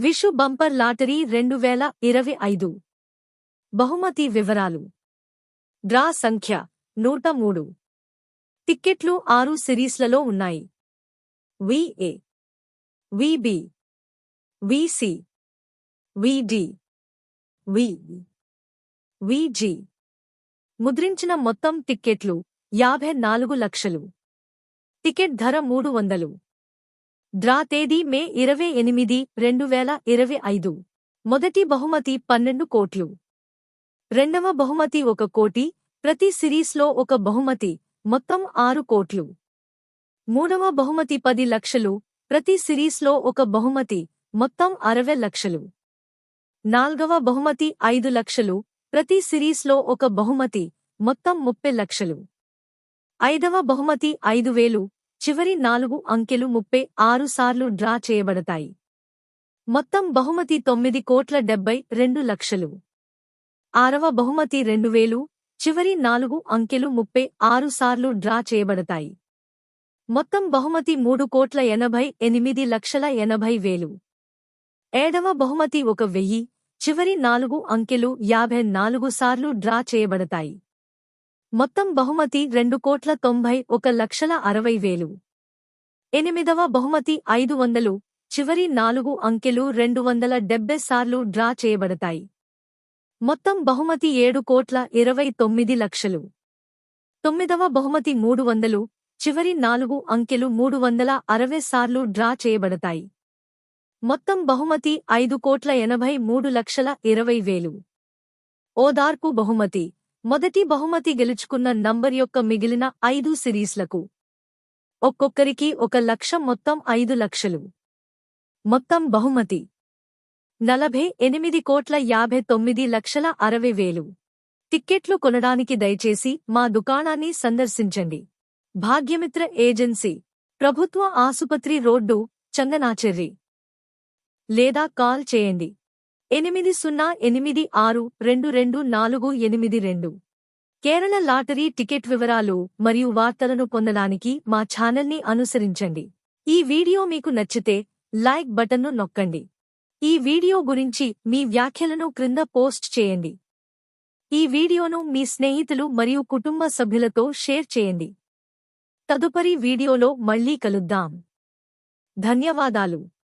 Vishu bumper lottery రెండు వేల ఇరవై ఐదు. బహుమతి వివరాలు. డ్రా సంఖ్య నూట మూడు. టిక్కెట్లు ఆరు సిరీస్లలో ఉన్నాయి. విఏ విబి విసి విడి వి విజి ముద్రించిన మొత్తం టిక్కెట్లు యాభై నాలుగు లక్షలు. టికెట్ ధర మూడు వందలు. డ్రా తేదీ మే ఇరవై ఎనిమిది రెండు వేల ఇరవై ఐదు. మొదటి బహుమతి పన్నెండు కోట్లు. రెండవ బహుమతి ఒక కోటి. ప్రతి సిరీస్లో ఒక బహుమతి. మొత్తం ఆరు కోట్లు. మూడవ బహుమతి పది లక్షలు. ప్రతి సిరీస్లో ఒక బహుమతి. మొత్తం అరవై లక్షలు. నాల్గవ బహుమతి ఐదు లక్షలు. ప్రతి సిరీస్లో ఒక బహుమతి. మొత్తం ముప్పై లక్షలు. ఐదవ బహుమతి ఐదు వేలు. చివరి నాలుగు అంకెలు ముప్పై ఆరు సార్లు డ్రా చేయబడతాయి. మొత్తం బహుమతి తొమ్మిది కోట్ల డెబ్బై రెండు లక్షలు. ఆరవ బహుమతి రెండు వేలు చివరి నాలుగు అంకెలు ముప్పై ఆరు సార్లు డ్రా చేయబడతాయి. మొత్తం బహుమతి మూడు కోట్ల ఎనభై ఎనిమిది లక్షల ఎనభై వేలు. ఏడవ బహుమతి ఒక వెయ్యి చివరి నాలుగు అంకెలు యాభై నాలుగు సార్లు డ్రా చేయబడతాయి. మొత్తం బహుమతి రెండు కోట్ల తొంభై ఒక లక్షల అరవై వేలు. ఎనిమిదవ బహుమతి ఐదు వందలు చివరి నాలుగు అంకెలు రెండు వందల డెబ్బై సార్లు డ్రా చేయబడతాయి. మొత్తం బహుమతి ఏడు కోట్ల ఇరవై తొమ్మిది లక్షలు. తొమ్మిదవ బహుమతి మూడు వందలు చివరి నాలుగు అంకెలు మూడు వందల అరవై సార్లు డ్రా చేయబడతాయి. మొత్తం బహుమతి ఐదు కోట్ల ఎనభై మూడు లక్షల ఇరవై వేలు. ఓదార్పు బహుమతి మొదటి బహుమతి గెలుచుకున్న నంబర్ యొక్క మిగిలిన ఐదు సిరీస్లకు ఒక్కొక్కరికి ఒక లక్ష మొత్తం ఐదు లక్షలు. మొత్తం బహుమతి నలభై ఎనిమిది కోట్ల యాభై తొమ్మిది లక్షల అరవై వేలు. టిక్కెట్లు కొనడానికి దయచేసి మా దుకాణాన్ని సందర్శించండి. భాగ్యమిత్ర ఏజెన్సీ ప్రభుత్వ ఆసుపత్రి రోడ్డు చందనాచెర్రి. లేదా కాల్ చేయండి. ఎనిమిది సున్నా ఎనిమిది ఆరు రెండు రెండు నాలుగు ఎనిమిది రెండు. కేరళ లాటరీ టికెట్ వివరాలు మరియు వార్తలను పొందడానికి మా ఛానల్ని అనుసరించండి. ఈ వీడియో మీకు నచ్చితే లైక్ బటన్ను నొక్కండి. ఈ వీడియో గురించి మీ వ్యాఖ్యలను క్రింద పోస్ట్ చేయండి. ఈ వీడియోను మీ స్నేహితులు మరియు కుటుంబ సభ్యులతో షేర్ చేయండి. తదుపరి వీడియోలో మళ్ళీ కలుద్దాం. ధన్యవాదాలు.